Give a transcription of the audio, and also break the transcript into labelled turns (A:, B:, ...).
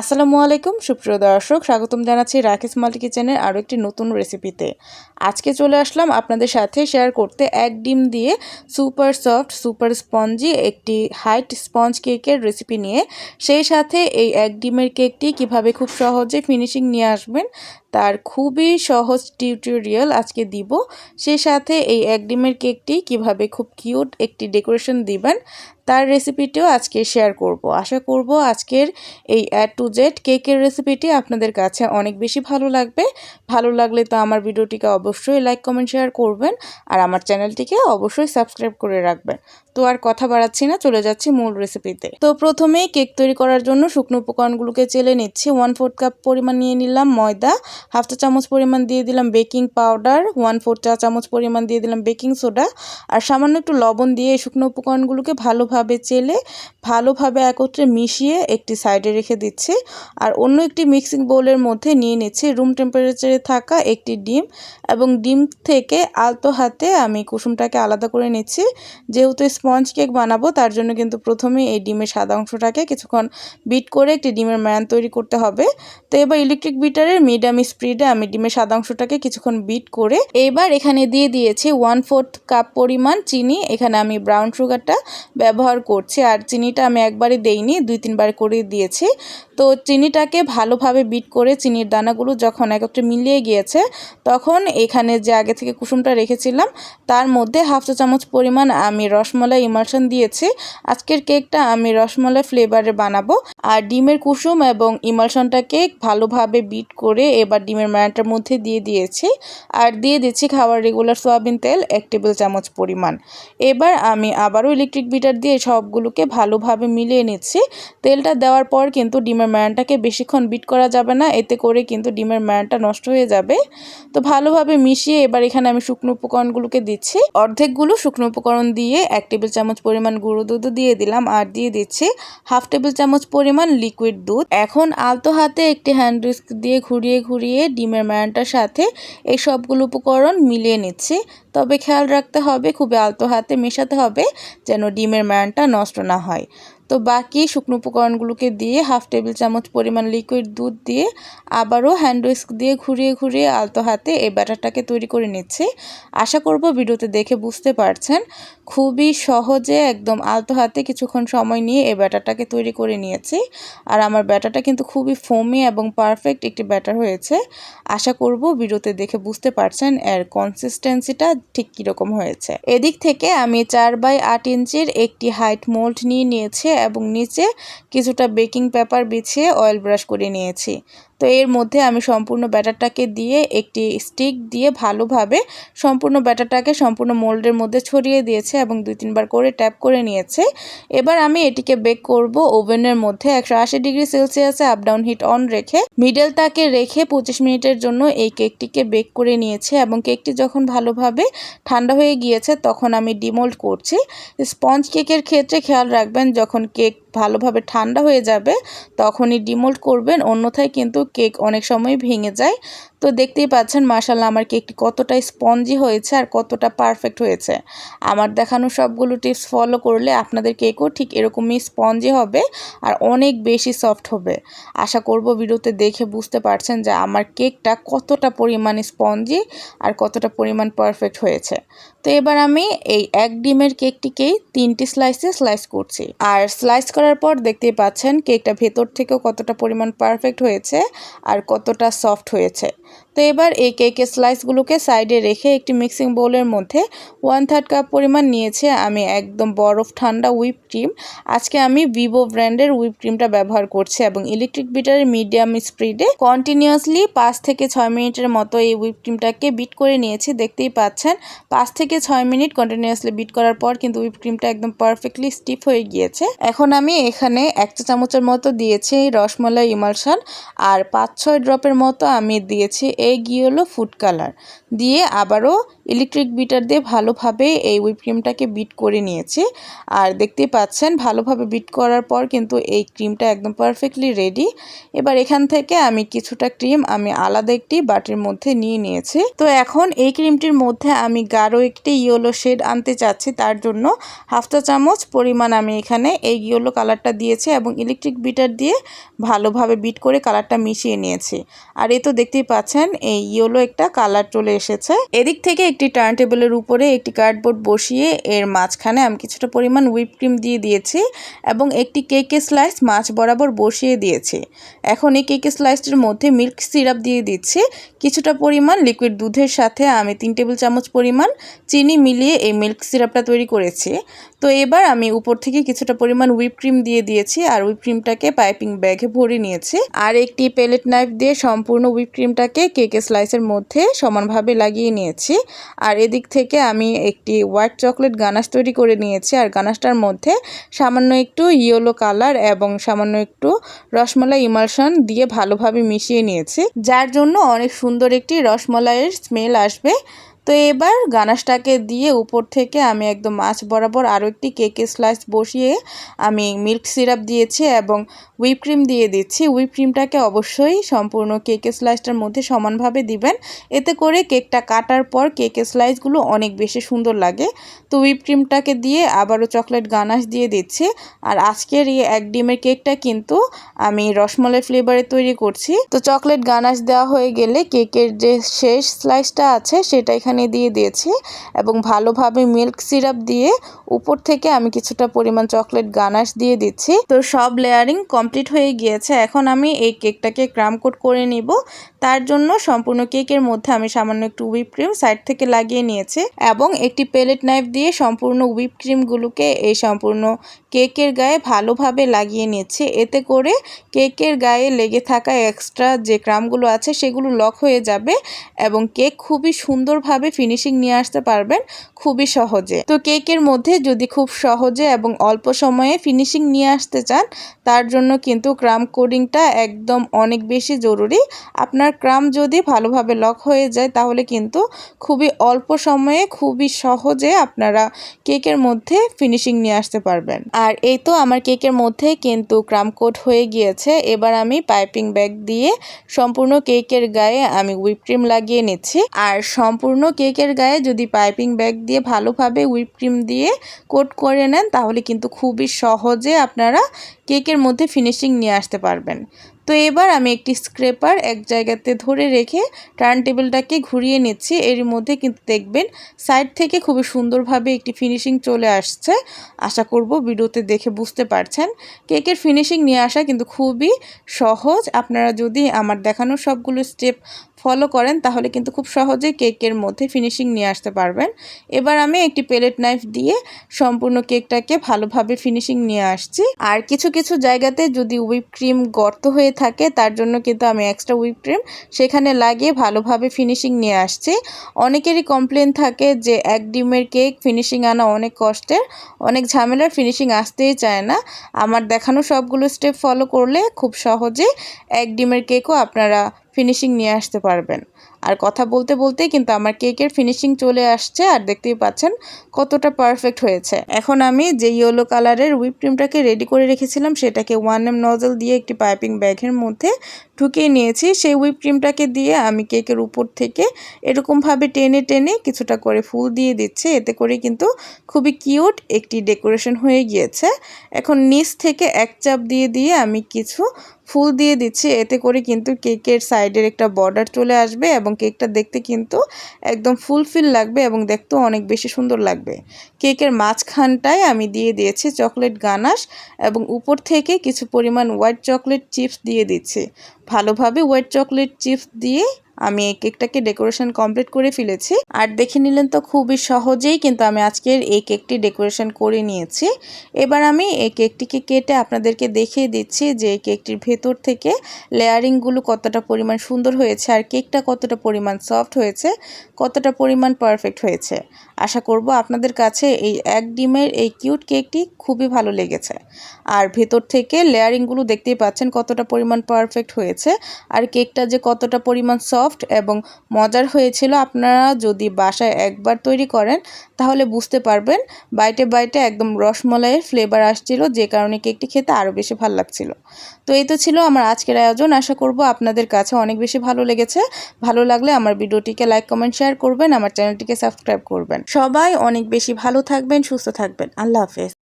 A: আসসালামু আলাইকুম, সুপ্রিয় দর্শক, স্বাগতম জানাচ্ছি রাকেশ মাল্টি কিচেনের আরও একটি নতুন রেসিপিতে। আজকে চলে আসলাম আপনাদের সাথে শেয়ার করতে এক ডিম দিয়ে সুপার সফট, সুপার স্পঞ্জি, একটি হাইট স্পঞ্জ কেকের রেসিপি নিয়ে। সেই সাথে এই এক ডিমের কেকটি কীভাবে খুব সহজে ফিনিশিং নিয়ে আসবেন তার খুবই সহজ টিউটোরিয়াল আজকে দিব। সে সাথে এই এক ডিমের কেকটি কীভাবে খুব কিউট একটি ডেকোরেশন দিবেন, তার রেসিপিটিও আজকে শেয়ার করব। আশা করব আজকের এই অ্যাড টু জেড কেকের রেসিপিটি আপনাদের কাছে অনেক বেশি ভালো লাগবে। ভালো লাগলে তো আমার ভিডিওটিকে অবশ্যই লাইক কমেন্ট শেয়ার করবেন আর আমার চ্যানেলটিকে অবশ্যই সাবস্ক্রাইব করে রাখবেন। তো আর কথা বাড়াচ্ছি না, চলে যাচ্ছি মূল রেসিপিতে তো প্রথমে কেক তৈরি করার জন্য শুকনো উপকরণগুলোকে চেলে নিচ্ছি। ওয়ান ফোর্থ কাপ পরিমাণ নিয়ে নিলাম ময়দা হাফ চা চামচ পরিমাণ দিয়ে দিলাম বেকিং পাউডার ওয়ান ফোর চা চামচ পরিমাণ দিয়ে দিলাম বেকিং সোডা, আর সামান্য একটু লবণ দিয়ে এই শুকনো উপকরণগুলোকে ভালোভাবে চেলে, ভালোভাবে একত্রে মিশিয়ে একটি সাইডে রেখে দিচ্ছে। আর অন্য একটি মিক্সিং বোলের মধ্যে নিয়ে নিচ্ছে রুম টেম্পারেচারে থাকা একটি ডিম এবং ডিম থেকে আলতো হাতে আমি কুসুমটাকে আলাদা করে নিচ্ছি। যেহেতু স্পঞ্জ কেক বানাবো, তার জন্য কিন্তু প্রথমে এই ডিমের সাদা অংশটাকে কিছুক্ষণ বিট করে একটি ডিমের ম্যান তৈরি করতে হবে। তো এবার ইলেকট্রিক বিটারের মিডিয়াম স্পিডে আমি ডিমের সাদা অংশটাকে কিছুক্ষণ বিট করে এবার এখানে দিয়ে দিয়েছি ওয়ান ফোর্থ কাপ পরিমাণ চিনি। এখানে আমি ব্রাউন সুগারটা ব্যবহার করছি আর চিনিটা আমি একবারে দেইনি, দুই তিনবার করে দিয়েছি। তো চিনিটাকে ভালোভাবে বিট করে চিনির দানাগুলো যখন একত্রে মিলিয়ে গিয়েছে, তখন এখানে যে আগে থেকে কুসুমটা রেখেছিলাম, তার মধ্যে হাফ চা চামচ পরিমাণ আমি রসমলাই ইমার্শন দিয়েছি। আজকের কেকটা আমি রসমলাই ফ্লেভারে বানাবো। আর ডিমের কুসুম এবং ইমার্শনটাকে ভালোভাবে বিট করে এবার ডিমের ম্যারাটার মধ্যে দিয়ে দিয়েছি। আর দিয়ে দিচ্ছি খাওয়ার রেগুলার সয়াবিন তেল, এক টেবিল চামচ পরিমাণ। এবার আমি আবারও ইলেকট্রিক বিটার দিয়ে সবগুলোকে ভালোভাবে মিলিয়ে নিচ্ছি। তেলটা দেওয়ার পর কিন্তু ডিমের ম্যারানটাকে বেশিক্ষণ বিট করা যাবে না। এতে করে কিন্তু ডিমের ম্যারানটা নষ্ট হয়ে যাবে। তো ভালোভাবে মিশিয়ে এবার এখানে আমি শুকনো উপকরণগুলোকে দিচ্ছি। অর্ধেকগুলো শুকনো উপকরণ দিয়ে এক টেবিল চামচ পরিমাণ গুঁড়ো দুধও দিয়ে দিলাম আর দিয়ে দিচ্ছি হাফ টেবিল চামচ পরিমাণ লিকুইড দুধ। এখন আলতো হাতে একটি হ্যান্ড রিস্ক দিয়ে ঘুরিয়ে ঘুরিয়ে ডিমের ম্যানটার সাথে এই সবগুলো উপকরণ মিলিয়ে নিচ্ছি। তবে খেয়াল রাখতে হবে, খুবই আলতো হাতে মেশাতে হবে যেন ডিমের ম্যারানটা নষ্ট না হয়। তো বাকি শুকনো উপকরণগুলোকে দিয়ে হাফ টেবিল চামচ পরিমাণ লিকুইড দুধ দিয়ে আবারও হ্যান্ড উইস্ক দিয়ে ঘুরিয়ে ঘুরিয়ে আলতো হাতে এই ব্যাটারটাকে তৈরি করে নিচ্ছি। আশা করব ভিডিওতে দেখে বুঝতে পারছেন। খুবই সহজে একদম আলতো হাতে কিছুক্ষণ সময় নিয়ে এই ব্যাটারটাকে তৈরি করে নিয়েছি। আর আমার ব্যাটারটা কিন্তু খুবই ফোমি এবং পারফেক্ট একটি ব্যাটার হয়েছে। আশা করব ভিডিওতে দেখে বুঝতে পারছেন এর কনসিস্টেন্সিটা ঠিক কীরকম হয়েছে। এদিক থেকে আমি চার বাই আট ইঞ্চির একটি হাইট মোল্ড নিয়ে নিয়েছি এবং নিচে কিছুটা বেকিং পেপার বিছিয়ে অয়েল ব্রাশ করে নিয়েছি। তো এর মধ্যে আমি সম্পূর্ণ ব্যাটারটাকে দিয়ে একটি স্টিক দিয়ে ভালোভাবে সম্পূর্ণ ব্যাটারটাকে সম্পূর্ণ মোল্ডের মধ্যে ছড়িয়ে দিয়েছে এবং দুই তিনবার করে ট্যাপ করে নিয়েছে। এবার আমি এটিকে বেক করব ওভেনের মধ্যে। একশো আশি ডিগ্রি সেলসিয়াসে আপ ডাউন হিট অন রেখে মিডল তাকে রেখে পঁচিশ মিনিটের জন্য এই কেকটিকে বেক করে নিয়েছে এবং কেকটি যখন ভালোভাবে ঠান্ডা হয়ে গিয়েছে তখন আমি ডিমোল্ড করছি। স্পঞ্জ কেকের ক্ষেত্রে খেয়াল রাখবেন যখন কেক ভালোভাবে ঠান্ডা হয়ে যাবে তখনই ডিমোল্ড করবেন। অন্যথায় কিন্তু কেক অনেক সময় ভেঙে যায়। তো দেখতেই পাচ্ছেন মার্শাল্লাহ আমার কেকটি কতটা স্পঞ্জি হয়েছে আর কতটা পারফেক্ট হয়েছে। আমার দেখানো সবগুলো টিপস ফলো করলে আপনাদের কেকও ঠিক এরকমই স্পঞ্জি হবে আর অনেক বেশি সফট হবে। আশা করব ভিডিওতে দেখে বুঝতে পারছেন যে আমার কেকটা কতটা পরিমাণ স্পঞ্জি আর কতটা পরিমাণ পারফেক্ট হয়েছে। তো এবার আমি এই এক ডিমের কেকটিকেই তিনটি স্লাইসে স্লাইস করছি। আর স্লাইস করার পর দেখতেই পাচ্ছেন, কেকটা ভেতর থেকেও কতটা পরিমাণ পারফেক্ট হয়েছে আর কতটা সফট হয়েছে। তো এবার এই কেকের স্লাইসগুলোকে সাইডে রেখে একটি মিক্সিং বোলের মধ্যে ওয়ান থার্ড কাপ পরিমাণ নিয়েছে আমি একদম বরফ ঠান্ডা হুইপ ক্রিম। আজকে আমি ভিভো ব্র্যান্ডের হুইপ ক্রিমটা ব্যবহার করছি এবং ইলেকট্রিক বিটারের মিডিয়াম স্পিডে কন্টিনিউয়াসলি পাঁচ থেকে ছয় মিনিটের মতো এই হুইপ ক্রিমটাকে বিট করে নিয়েছি। দেখতেই পাচ্ছেন, পাঁচ থেকে ছয় মিনিট কন্টিনিউয়াসলি বিট করার পর কিন্তু হুইপ ক্রিমটা একদম পারফেক্টলি স্টিফ হয়ে গিয়েছে। এখন আমি এখানে এক চা চামচের মতো দিয়েছি রসমলাই ইমালশন আর পাঁচ ছয় ড্রপের মতো আমি দিয়েছি এই গিয়ে ইয়েলো ফুড কালার দিয়ে আবারও ইলেকট্রিক বিটার দিয়ে ভালোভাবে এই হুইপ ক্রিমটাকে বিট করে নিয়েছি। আর দেখতেই পাচ্ছেন, ভালোভাবে বিট করার পর কিন্তু এই ক্রিমটা একদম পারফেক্টলি রেডি এবার এখান থেকে আমি কিছুটা ক্রিম আমি আলাদা একটি বাটির মধ্যে নিয়ে নিয়েছি। তো এখন এই ক্রিমটির মধ্যে আমি গাঢ় একটি ইয়েলো শেড আনতে চাচ্ছি, তার জন্য হাফ চা চামচ পরিমাণ আমি এখানে এই ইয়েলো কালারটা দিয়েছি এবং ইলেকট্রিক বিটার দিয়ে ভালোভাবে বিট করে কালারটা মিশিয়ে নিয়েছি। আর এ তো দেখতেই পাচ্ছেন, এই ইয়েলো একটা কালার চলে এসেছে। এদিক থেকে একটি টার্ন টেবিলের উপরে একটি কার্ডবোর্ড বসিয়ে এর মাঝখানে আমি কিছুটা পরিমাণ হুইপ ক্রিম দিয়ে দিয়েছি এবং একটি কেকের স্লাইস মাছ বরাবর বসিয়ে দিয়েছি। এখন এই কেকের স্লাইসটির মধ্যে মিল্ক সিরাপ দিয়ে দিচ্ছি। কিছুটা পরিমাণ লিকুইড দুধের সাথে আমি তিন টেবিল চামচ পরিমাণ চিনি মিলিয়ে এই মিল্ক সিরাপটা তৈরি করেছি। তো এবার আমি উপর থেকে কিছুটা পরিমাণ হুইপ ক্রিম দিয়ে দিয়েছি আর হুইপ ক্রিমটাকে পাইপিং ব্যাগে ভরে নিয়েছি। আর একটি পেলেট নাইফ দিয়ে সম্পূর্ণ হুইপ ক্রিমটাকে কেকের স্লাইসের মধ্যে সমানভাবে লাগিয়ে নিয়েছি। আর এদিক থেকে আমি একটি হোয়াইট চকলেট গানাশ তৈরি করে নিয়েছি। আর গানাশটার মধ্যে সামান্য একটু ইয়েলো কালার এবং সামান্য একটু রসমলাই ইমালশন দিয়ে ভালোভাবে মিশিয়ে নিয়েছি। যার জন্য অনেক সুন্দর একটি রসমলাইয়ের স্মেল আসবে। তো এবার গানাশটাকে দিয়ে উপর থেকে আমি একদম মাছ বরাবর আরও একটি কেকের স্লাইস বসিয়ে আমি মিল্ক সিরাপ দিয়েছি এবং হুইপ ক্রিম দিয়ে দিচ্ছি। হুইপ ক্রিমটাকে অবশ্যই সম্পূর্ণ কেকের স্লাইসটার মধ্যে সমানভাবে দিবেন। এতে করে কেকটা কাটার পর কেকের স্লাইসগুলো অনেক বেশি সুন্দর লাগে। তো হুইপ ক্রিমটাকে দিয়ে আবারও চকলেট গানাশ দিয়ে দিচ্ছি। আর আজকের এই এক ডিমের কেকটা কিন্তু আমি রসমলাই ফ্লেভারে তৈরি করছি। তো চকলেট গানাশ দেওয়া হয়ে গেলে কেকের যে শেষ স্লাইসটা আছে সেটা এখানে এখানে দিয়ে দিয়েছি এবং ভালোভাবে মিল্ক সিরাপ দিয়ে উপর থেকে আমি কিছুটা পরিমাণ চকলেট গানাশ দিয়ে দিচ্ছি। তো সব লেয়ারিং কমপ্লিট হয়ে গিয়েছে। এখন আমি এই কেকটাকে ক্রাম কোট করে নিব। তার জন্য সম্পূর্ণ কেকের মধ্যে আমি সামান্য একটু হুইপ ক্রিম সাইড থেকে লাগিয়ে নিয়েছি এবং একটি পেলেট নাইফ দিয়ে সম্পূর্ণ হুইপ ক্রিমগুলোকে এই সম্পূর্ণ কেকের গায়ে ভালোভাবে লাগিয়ে নিচ্ছে। এতে করে কেকের গায়ে লেগে থাকা এক্সট্রা যে ক্রামগুলো আছে সেগুলো লক হয়ে যাবে এবং কেক খুবই সুন্দরভাবে ফিনিশিং নিয়ে আসতে পারবেন খুবই সহজে। তো কেকের মধ্যে যদি খুব সহজে এবং অল্প সময়ে ফিনিশিং নিয়ে আসতে চান, তার জন্য কিন্তু ক্রাম কোডিংটা একদম অনেক বেশি জরুরি। আপনার ক্রাম যদি ভালোভাবে লক হয়ে যায়, তাহলে কিন্তু খুবই অল্প সময়ে খুবই সহজে আপনারা কেকের মধ্যে ফিনিশিং নিয়ে আসতে পারবেন। আর এই তো আমার কেকের মধ্যে কিন্তু ক্রাম কোট হয়ে গিয়েছে। এবার আমি পাইপিং ব্যাগ দিয়ে সম্পূর্ণ কেকের গায়ে আমি হুইপ ক্রিম লাগিয়ে নিচ্ছি। আর সম্পূর্ণ কেকের গায়ে যদি পাইপিং ব্যাগ দিয়ে ভালোভাবে হুইপ ক্রিম দিয়ে কোট করে নেন, তাহলে কিন্তু খুবই সহজে আপনারা কেকের মধ্যে ফিনিশিং নিয়ে আসতে পারবেন। তো এবার আমি একটি স্ক্রেপার এক জায়গাতে ধরে রেখে টার্ন টেবিলটাকে ঘুরিয়ে নিচ্ছি। এর মধ্যে কিন্তু দেখবেন সাইড থেকে খুবই সুন্দরভাবে একটি ফিনিশিং চলে আসছে। আশা করব ভিডিওতে দেখে বুঝতে পারছেন। কেকের ফিনিশিং নিয়ে আসা কিন্তু খুবই সহজ। আপনারা যদি আমার দেখানো সবগুলো স্টেপ ফলো করেন, তাহলে কিন্তু খুব সহজেই কেকের মধ্যে ফিনিশিং নিয়ে আসতে পারবেন। এবার আমি একটি পেলেট নাইফ দিয়ে সম্পূর্ণ কেকটাকে ভালোভাবে ফিনিশিং নিয়ে আসছি। আর কিছু কিছু জায়গাতে যদি হুইপ ক্রিম গর্ত হয়ে থাকে, তার জন্য কিন্তু আমি এক্সট্রা হুইপ ক্রিম সেখানে লাগিয়ে ভালোভাবে ফিনিশিং নিয়ে আসছি। অনেকেরই কমপ্লেন থাকে যে এক ডিমের কেক ফিনিশিং আনা অনেক কষ্টের, অনেক ঝামেলার ফিনিশিং আসতেই চায় না। আমার দেখানো সবগুলো স্টেপ ফলো করলে খুব সহজে এক ডিমের কেকও আপনারা ফিনিশিং নিয়ে আসতে পারবেন। আর কথা বলতে বলতে কিন্তু আমার কেকের ফিনিশিং চলে আসছে আর দেখতেই পাচ্ছেন কতটা পারফেক্ট হয়েছে। এখন আমি যে ইয়েলো কালারের হুইপ ক্রিমটাকে রেডি করে রেখেছিলাম, সেটাকে ওয়ান এম নজল দিয়ে একটি পাইপিং ব্যাগের মধ্যে ঢুকিয়ে নিয়েছি। সেই হুইপ ক্রিমটাকে দিয়ে আমি কেকের উপর থেকে এরকমভাবে টেনে টেনে কিছুটা করে ফুল দিয়ে দিচ্ছে। এতে করে কিন্তু খুবই কিউট একটি ডেকোরেশন হয়ে গিয়েছে। এখন নিচ থেকে এক চাপ দিয়ে দিয়ে আমি কিছু ফুল দিয়ে দিচ্ছি। এতে করে কিন্তু কেকের সাইডের একটা বর্ডার চলে আসবে এবং কেকটা দেখতে কিন্তু একদম ফুলফিল লাগবে এবং দেখতেও অনেক বেশি সুন্দর লাগবে। কেকের মাঝখানটায় আমি দিয়ে দিয়েছি চকলেট গানাশ এবং উপর থেকে কিছু পরিমাণ হোয়াইট চকলেট চিপস দিয়ে দিচ্ছি। ভালোভাবে হোয়াইট চকলেট চিপস দিয়ে আমি এই কেকটাকে ডেকোরেশন কমপ্লিট করে ফেলেছি। আর দেখে নিলেন তো খুবই সহজেই কিন্তু আমি আজকের এই কেকটি ডেকোরেশন করে নিয়েছি। এবার আমি এই কেকটিকে কেটে আপনাদেরকে দেখিয়ে দিচ্ছি যে এই কেকটির ভেতর থেকে লেয়ারিংগুলো কতটা পরিমাণ সুন্দর হয়েছে আর কেকটা কতটা পরিমাণ সফট হয়েছে, কতটা পরিমাণ পারফেক্ট হয়েছে। আশা করব আপনাদের কাছে এই এক ডিমের এই কিউট কেকটি খুবই ভালো লেগেছে। আর ভেতর থেকে লেয়ারিংগুলো দেখতেই পাচ্ছেন কতটা পরিমাণ পারফেক্ট হয়েছে। আর কেকটা যে কতটা পরিমাণ সফট এবং মজার হয়েছিল। আপনারা যদি বাসায় একবার তৈরি করেন, তাহলে বুঝতে পারবেন বাইটে বাইটে একদম রসমলাইয়ের ফ্লেভার আসছিল, যে কারণে কেকটি খেতে আরও বেশি ভালো লাগছিল। তো এই তো ছিল আমার আজকের আয়োজন। আশা করব আপনাদের কাছে অনেক বেশি ভালো লেগেছে। ভালো লাগলে আমার ভিডিওটিকে লাইক কমেন্ট শেয়ার করবেন, আমার চ্যানেলটিকে সাবস্ক্রাইব করবেন। সবাই অনেক বেশি ভালো থাকবেন, সুস্থ থাকবেন। আল্লাহ হাফেজ।